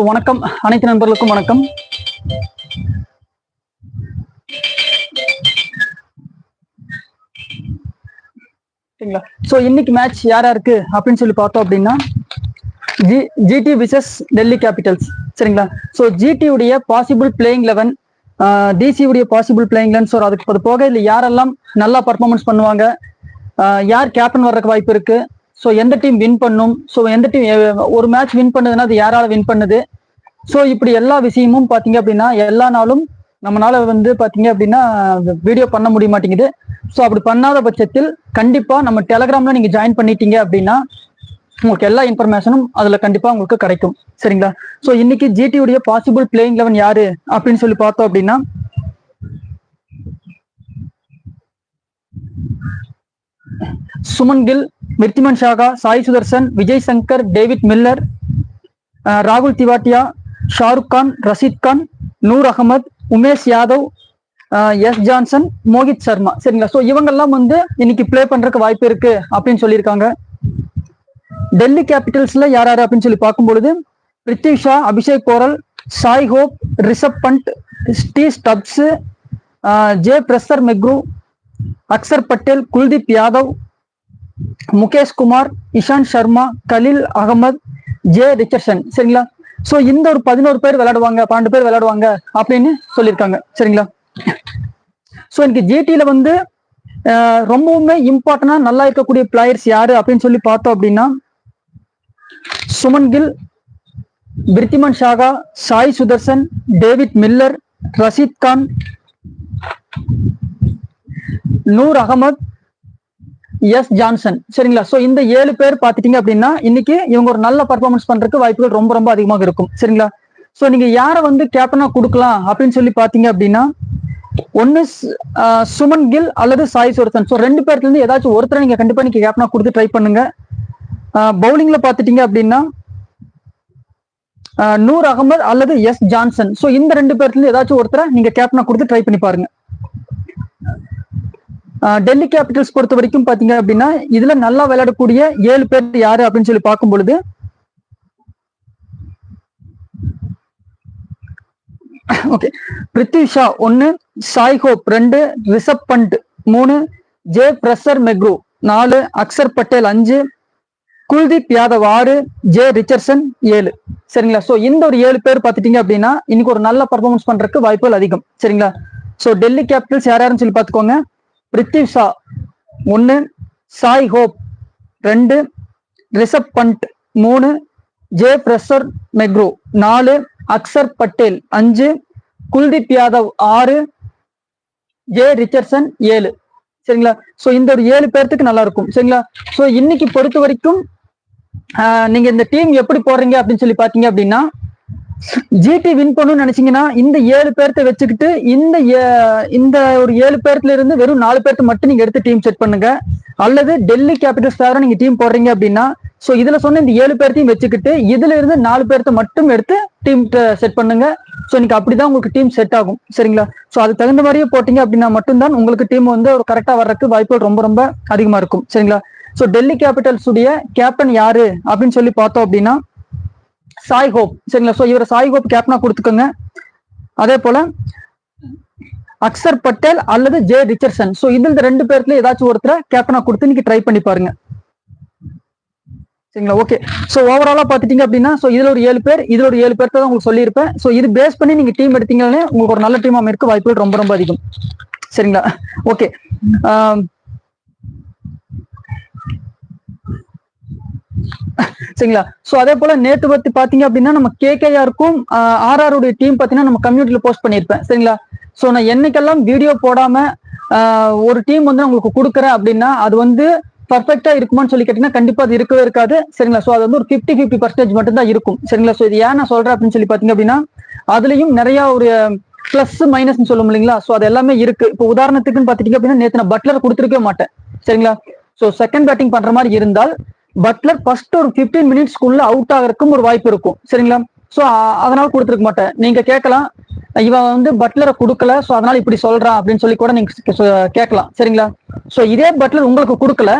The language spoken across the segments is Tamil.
ஸோ வணக்கம். அனைத்து நண்பர்களுக்கும் வணக்கம். சரிங்களா? ஸோ இன்னைக்கு மேட்ச் யார் யாருக்கு அப்படின்னு சொல்லி பார்த்தோம் அப்படின்னா G GT versus Delhi capitals சரிங்களா? ஸோ ஜிடியுடைய பாசிபிள் பிளேயிங் லெவன் டிசி உடைய பாசிபிள் பிளேயிங் லெவன் ஸோ அதுக்கு அது போக இல்லை யாரெல்லாம் நல்லா பர்ஃபார்மன்ஸ் பண்ணுவாங்க? யார் கேப்டன் வர்றதுக்கு வாய்ப்பு இருக்கு? ஸோ எந்த டீம் வின் பண்ணும்? ஸோ எந்த டீம் ஒரு மேட்ச் வின் பண்ணுதுன்னா அது யாரால வின் பண்ணுது? ஸோ இப்படி எல்லா விஷயமும் பார்த்தீங்க அப்படின்னா எல்லா நாளும் நம்மளால வந்து பார்த்தீங்க அப்படின்னா வீடியோ பண்ண முடிய மாட்டேங்குது. ஸோ அப்படி பண்ணாத பட்சத்தில் கண்டிப்பாக நம்ம டெலகிராமில் நீங்கள் ஜாயின் பண்ணிட்டீங்க அப்படின்னா உங்களுக்கு எல்லா இன்ஃபர்மேஷனும் அதில் கண்டிப்பாக உங்களுக்கு கிடைக்கும். சரிங்களா? ஸோ இன்னைக்கு ஜிடியுடைய உடைய பாசிபிள் பிளேயிங் லெவன் யாரு? அப்படின்னு சொல்லி பார்த்தோம் அப்படின்னா சுமன் கில் மிர்த்திமன் ஷாகா சாய் சுதர்சன் விஜய் சங்கர் டேவிட் மில்லர் ராகுல் திவாட்டியா ஷாருக் கான் ரஷீத் கான் நூர் அகமது உமேஷ் யாதவ் எஸ் ஜான்சன் மோகித் சர்மா. சரிங்களா? ஸோ இவங்கெல்லாம் வந்து இன்னைக்கு ப்ளே பண்றதுக்கு வாய்ப்பு இருக்கு அப்படின்னு சொல்லியிருக்காங்க. டெல்லி கேபிட்டல்ஸ்ல யார் யாரு அப்படின்னு சொல்லி பார்க்கும் பொழுது Shaw Abhishek Porel Shai Hope Rishabh Pant ஸ்டீ Stubbs J Fraser McGurk Axar Patel Kuldeep Yadav Mukesh Kumar Ishant Sharma Khaleel Ahmed J Richardson சரிங்களா? சோ இந்த ஒரு பதினோரு பேர் விளையாடுவாங்க பன்னெண்டு பேர் விளையாடுவாங்க அப்படின்னு சொல்லியிருக்காங்க. சரிங்களா? சோ எனக்கு ஜிடில வந்து ரொம்பவுமே இம்பார்ட்டன்டா நல்லா இருக்கக்கூடிய பிளேயர்ஸ் யாரு அப்படின்னு சொல்லி பார்த்தோம் அப்படின்னா Shubman Gill Wriddhiman Saha Sai Sudharsan David Miller Rashid Khan Noor Ahmad S Johnson சரிங்களா? சோ இந்த ஏழு பேர் பாத்துட்டீங்க அப்படின்னா இன்னைக்கு இவங்க ஒரு நல்ல பர்ஃபார்மன்ஸ் பண்றதுக்கு வாய்ப்புகள் ரொம்ப ரொம்ப அதிகமாக இருக்கும். சரிங்களா? சோ நீங்க யாரை வந்து கேப்டனா கொடுக்கலாம் அப்படின்னு சொல்லி பாத்தீங்க அப்படின்னா ஒன்னு சுமன் கில் அல்லது சாய் சுரத்தன். சோ ரெண்டு பேர்ல இருந்து ஏதாச்சும் ஒருத்தரை நீங்க கண்டிப்பா நீங்க கேப்டனா கொடுத்து ட்ரை பண்ணுங்க. பவுலிங்ல பாத்துட்டீங்க அப்படின்னா நூர் அகமது அல்லது எஸ் ஜான்சன். சோ இந்த ரெண்டு பேர்ல இருந்து ஏதாச்சும் ஒருத்தரை நீங்க கேப்டனா கொடுத்து ட்ரை பண்ணி பாருங்க. டெல்லி கேபிட்டல்ஸ் பொறுத்த வரைக்கும் பாத்தீங்க அப்படின்னா இதுல நல்லா விளையாடக்கூடிய ஏழு பேர் யாரு அப்படின்னு சொல்லி பார்க்கும் பொழுது ஓகே பிரித்வி ஷா ஒன்னு சாய் ஹோப் ரெண்டு ரிஷப் பண்ட் மூணு ஜே பிரசர் மெக்ரோ நாலு அக்சர் பட்டேல் அஞ்சு குல்தீப் யாதவ் ஆறு ஜே ரிச்சர்சன் ஏழு. சரிங்களா? சோ இந்த ஒரு ஏழு பேர் பார்த்துட்டீங்க அப்படின்னா இன்னைக்கு ஒரு நல்ல பர்ஃபார்மன்ஸ் பண்றதுக்கு வாய்ப்புகள் அதிகம். சரிங்களா? சோ டெல்லி கேபிட்டல்ஸ் யார் யாருன்னு சொல்லி பார்த்துக்கோங்க. பிரித்திவ் ஷா ஒன்னு சாய் ஹோப் ரெண்டு ரிஷப் பண்ட் மூணு ஜே பிரசர் மெக்ரோ நாலு அக்சர் பட்டேல் அஞ்சு குல்தீப் யாதவ் ஆறு ஜே ரிச்சர்சன் ஏழு. சரிங்களா? சோ இந்த ஒரு ஏழு பேர்த்துக்கு நல்லா இருக்கும் சரிங்களா? சோ இன்னைக்கு பொறுத்த வரைக்கும் நீங்க இந்த டீம் எப்படி போடுறீங்க அப்படின்னு சொல்லி பாத்தீங்க அப்படின்னா ஜிடி வின் பண்ணணும்னு நினைச்சீங்கன்னா இந்த ஏழு பேர்த்த வச்சுக்கிட்டு இந்த இந்த ஒரு ஏழு பேர்த்துல இருந்து வெறும் நாலு பேர்த்து மட்டும் நீங்க எடுத்து டீம் செட் பண்ணுங்க. அல்லது டெல்லி கேபிட்டல்ஸ் தவிர நீங்க டீம் போடுறீங்க அப்படின்னா சோ இதுல சொன்ன இந்த ஏழு பேர்த்தையும் வச்சுக்கிட்டு இதுல இருந்து நாலு பேர்த்த மட்டும் எடுத்து டீம் செட் பண்ணுங்க. சோ இன்னைக்கு அப்படிதான் உங்களுக்கு டீம் செட் ஆகும். சரிங்களா? சோ அதுக்கு தகுந்த மாதிரியே போட்டீங்க அப்படின்னா மட்டும்தான் உங்களுக்கு டீம் வந்து ஒரு கரெக்டா வர்றதுக்கு வாய்ப்புகள் ரொம்ப ரொம்ப அதிகமா இருக்கும். சரிங்களா? சோ டெல்லி கேபிட்டல்ஸ் உடைய கேப்டன் யாரு அப்படின்னு சொல்லி பார்த்தோம் அப்படின்னா சாய் ஹோப். சரிங்களா? சோ இவரை சாய் ஹோப் கேப்டனா கொடுத்துக்கோங்க. அதே போல அக்சர் பட்டேல் அல்லது ஜே ரிச்சர்சன். சோ இதுல இந்த ரெண்டு பேர்ல ஏதாச்சும் ஒருத்தரை கேப்டனா கொடுத்து நீங்க ட்ரை பண்ணி பாருங்க. சரிங்களா? ஓகே சோ ஓவராலா பாத்துட்டீங்க அப்படின்னா சோ இதுல ஒரு ஏழு பேர் இதுல ஒரு ஏழு பேர்த்த தான் உங்களுக்கு சொல்லியிருப்பேன். சோ இது பேஸ் பண்ணி நீங்க டீம் எடுத்தீங்கன்னா உங்களுக்கு ஒரு நல்ல டீம் அமைக்க வாய்ப்புகள் ரொம்ப ரொம்ப அதிகம். சரிங்களா? ஓகே சரிங்களா? சோ அதே போல நேத்து பத்தி பாத்தீங்க அப்படின்னா நம்ம கேகேஆருக்கும் ஆர்ஆர் உடைய டீம் பாத்தீங்கன்னா நம்ம கம்யூனிட்டியில போஸ்ட் பண்ணியிருப்பேன். சரிங்களா? சோ நான் என்னைக்கெல்லாம் வீடியோ போடாம ஒரு டீம் வந்து நான் உங்களுக்கு கொடுக்குறேன் அப்படின்னா அது வந்து பர்ஃபெக்டா இருக்குமான்னு சொல்லி கேட்டீங்கன்னா கண்டிப்பா அது இருக்கவே இருக்காது. சரிங்களா? சோ அது வந்து ஒரு 50 50% பர்சன்டேஜ் மட்டும் தான் இருக்கும். சரிங்களா? சோ இது ஏன் நான் சொல்றேன் அப்படின்னு சொல்லி பாத்தீங்க அப்படின்னா அதுலயும் நிறைய ஒரு பிளஸ் மைனஸ் சொல்லும் இல்லைங்களா? சோ அது எல்லாமே இருக்கு. இப்போ உதாரணத்துக்குன்னு பாத்துட்டீங்க அப்படின்னா நேத்து நான் பட்லர் கொடுத்துருக்கவே மாட்டேன். சரிங்களா? சோ செகண்ட் பேட்டிங் பண்ற மாதிரி இருந்தால் பட்லர் ஃபர்ஸ்ட் ஒரு 15 மினிட்ஸ்க்குள்ள அவுட் ஆகிறதுக்கும் ஒரு வாய்ப்பு இருக்கும். சரிங்களா? ஸோ அதனால கொடுத்துருக்க மாட்டேன். நீங்க கேட்கலாம். இவன் வந்து பட்லரை கொடுக்கல. ஸோ அதனால இப்படி சொல்றான் அப்படின்னு சொல்லி கூட நீங்க கேட்கலாம். சரிங்களா? ஸோ இதே பட்லர் உங்களுக்கு கொடுக்கல.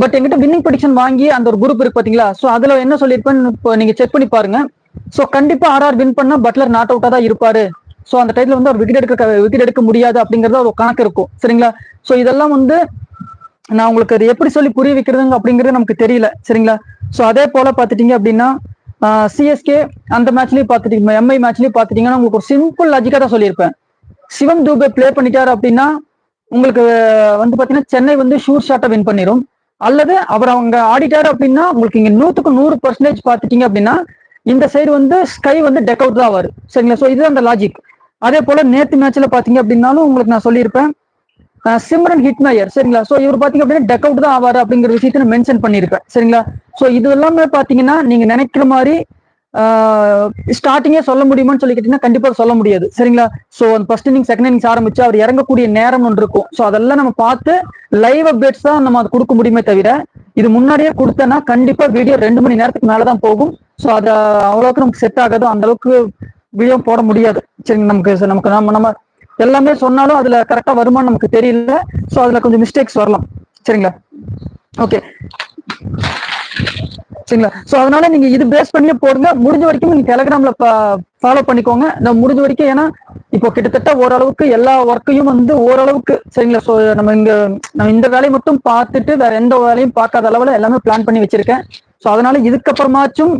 பட் எங்கிட்ட வின்னிங் ப்ரொடிக்ஷன் வாங்கி அந்த ஒரு குரூப் இருக்கு பாத்தீங்களா? ஸோ அதுல என்ன சொல்லியிருப்பேன்னு இப்போ நீங்க செக் பண்ணி பாருங்க. ஸோ கண்டிப்பா ஆர்ஆர் வின் பண்ணா பட்லர் நாட் அவுட்டா தான் இருப்பாரு. ஸோ அந்த டைத்துல வந்து அவர் விக்கெட் எடுக்க விக்கெட் எடுக்க முடியாது அப்படிங்கறத ஒரு கணக்கு இருக்கும். சரிங்களா? ஸோ இதெல்லாம் வந்து நான் உங்களுக்கு அது எப்படி சொல்லி புரிய வைக்கிறதுங்க அப்படிங்கிறது நமக்கு தெரியல சரிங்களா? ஸோ அதே போல பார்த்துட்டீங்க அப்படின்னா சிஎஸ்கே அந்த மேட்ச்லயும் பார்த்துட்டீங்க எம்ஐ மேட்ச்லயும் பார்த்துட்டீங்கன்னா உங்களுக்கு ஒரு சிம்பிள் லாஜிக்காக தான் சொல்லியிருப்பேன். சிவம் தூபே ப்ளே பண்ணிட்டாரு அப்படின்னா உங்களுக்கு வந்து பாத்தீங்கன்னா சென்னை வந்து ஷூர் ஷாட்டை வின் பண்ணிரும். அல்லது அவர் அவங்க ஆடிட்டாரு அப்படின்னா உங்களுக்கு இங்க நூத்துக்கு நூறு பர்சன்டேஜ் பாத்துட்டீங்க அப்படின்னா இந்த சைடு வந்து ஸ்கை வந்து டெக் அவுட் தான் ஆவார். சரிங்களா? ஸோ இதுதான் அந்த லாஜிக் அதே போல நேத்து மேட்ச்ல பாத்தீங்க அப்படின்னாலும் உங்களுக்கு நான் சொல்லியிருப்பேன் சிம்ரன் ஹிட்மயர் சரிங்களா? ஸோ இவர் பாத்தீங்க அப்படின்னா டெக் அவுட் தான் ஆவார் அப்படிங்கிற விஷயத்த நான் மென்ஷன் பண்ணியிருப்பேன் சரிங்களா? ஸோ இது எல்லாமே பாத்தீங்கன்னா நீங்க நினைக்கிற மாதிரி ஸ்டார்டிங்கே சொல்ல முடியுமான்னு சொல்லி கேட்டீங்கன்னா கண்டிப்பா சொல்ல முடியாது சரிங்களா? ஸோ அந்த ஃபர்ஸ்ட் இன்னிங் செகண்ட் இன்னிங்ஸ் ஆரம்பிச்சு அவர் இறங்கக்கூடிய நேரம் ஒன்று இருக்கும். ஸோ அதெல்லாம் நம்ம பார்த்து லைவ் அப்டேட்ஸ் தான் நம்ம அதை கொடுக்க முடியுமே தவிர இது முன்னாடியே கொடுத்தேன்னா கண்டிப்பா வீடியோ ரெண்டு மணி நேரத்துக்கு மேலே தான் போகும். ஸோ அது அவ்வளவுக்கு நமக்கு செட் ஆகாது அந்த அளவுக்கு வீடியோ போட முடியாது. சரிங்க நமக்கு நமக்கு நம்ம நம்ம எல்லாமே சொன்னாலும் அதுல கரெக்டா வருமான்னு நமக்கு தெரியல. ஸோ அதுல கொஞ்சம் மிஸ்டேக்ஸ் வரலாம். சரிங்களா? ஓகே சரிங்களா? சோ அதனால நீங்க இது பேஸ் பண்ணியே போடுங்க. முடிஞ்ச வரைக்கும் நீங்க டெலகிராம்ல ஃபாலோ பண்ணிக்கோங்க. நான் முடிஞ்ச வரைக்கும் ஏன்னா இப்போ கிட்டத்தட்ட ஓரளவுக்கு எல்லா ஒர்க்கையும் வந்து ஓரளவுக்கு சரிங்களா? சோ நம்ம இங்க நம்ம இந்த வேலையை மட்டும் பார்த்துட்டு வேற எந்த வேலையும் பார்க்காத அளவுல எல்லாமே பிளான் பண்ணி வச்சிருக்கேன். சோ அதனால இதுக்கப்புறமாச்சும்